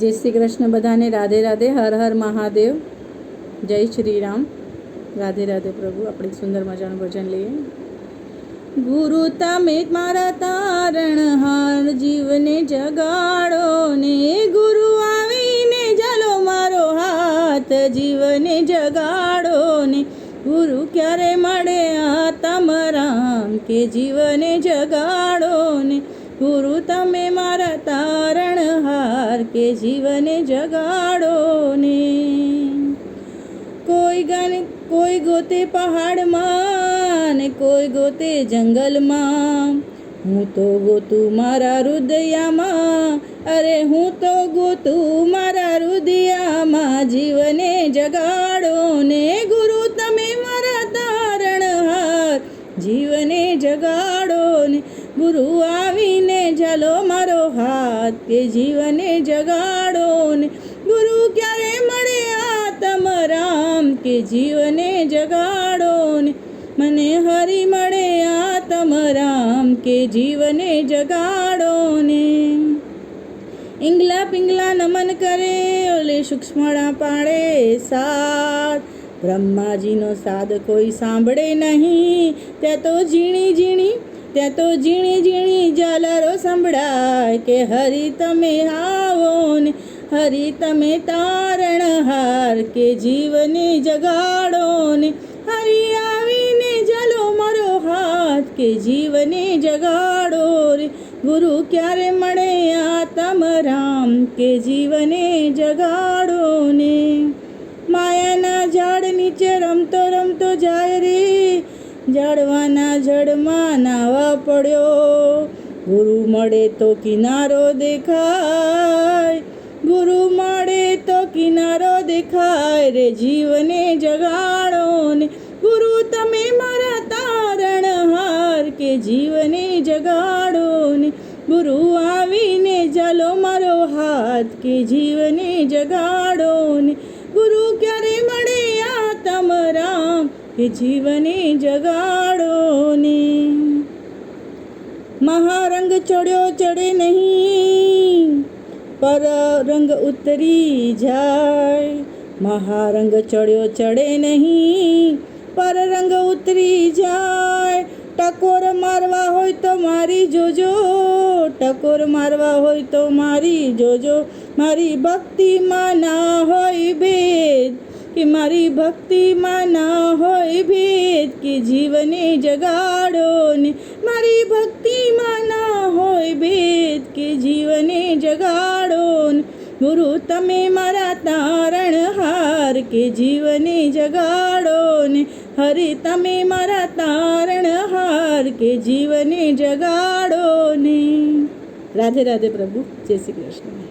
જય શ્રી કૃષ્ણ બધાને. રાધે રાધે, હર હર મહાદેવ. જય શ્રી રામ. રાધે રાધે પ્રભુ, આપણે સુંદર મજાનું ભજન લઈએ. ગુરુ તમે મારા તારણ હાર જીવને જગાડો ને, ગુરુ આવીને ચાલો મારો હાથ જીવને જગાડો ને. ગુરુ ક્યારે મળે આ તમરામ કે જીવને જગાડો ને. ગુરુ, તમે મારા તારણહાર કે જીવને જગાડો ને. કોઈ ગાને, કોઈ ગોતે પહાડમાં ને કોઈ ગોતે જંગલમાં. હું તો ગોતું મારા હૃદયામાં, અરે હું તો ગોતું મારા હૃદયામાં જીવને જગાડો ને. ગુરુ, તમે મારા તારણહાર જીવને જગાડો ને. ગુરુ મારો કે જીવને જગાડો ને. ગુરુ ક્યારે મળે આતમ રામ કે જીવને જગાડો ને? મને હરી મળે આતમ રામ કે જીવને જગાડો ને. ઇંગલા પિંગલા નમન કરે, ઓલે સૂક્ષ્મણા પાડે સાત બ્રહ્માજીનો સાદ કોઈ સાંભળે નહીં, ત્યાં તો ઝીણી ઝીણી ત્યાં તો ઝીણી ઝીણી ઝાલરો સંભળાય કે હરી તમે આવો ને હરી તમે તારણહાર કે જીવને જગાડો ને હરી આવીને જલો મારો હાથ કે જીવને જગાડો રે. ગુરુ ક્યારે મળે આ તમ રામ કે જીવને જગાડો ને ઝાડવાના જડમાં નાવા પડ્યો. ગુરુ મળે તો કિનારો દેખાય. ગુરુ મળે તો કિનારો દેખાય. રે જીવને જગાડો ને. ગુરુ, તમે મારા તારણહાર કે જીવને જગાડો ને. ગુરુ આવીને ચાલો મારો હાથ કે જીવને જગાડો ને. ગુરુ ક્યારે મળે આ તમ રામ કે જીવને જગાડો ને. મહારંગ ચડ્યો ચડે નહીં, પર રંગ ઉતરી જાય. મહારંગ ચડ્યો ચડે નહીં, પર રંગ ઉતરી જાય. ટકોર મારવા હોય તો મારી જોજો, ટકોર મારવા હોય તો મારી જોજો. મારી ભક્તિમાં ના હોય ભેદ, કે મારી ભક્તિમાં ના હોય કે જીવને જગાડો ને મારી ભક્તિમાં ના હોય ભેદ કે જીવને જગાડો ને. ગુરુ, તમે મારા તારણ હાર કે જીવને જગાડો ને. હરે, તમે મારા તારણ હાર કે જીવને જગાડો ને. રાધે રાધે પ્રભુ, જય શ્રી કૃષ્ણ.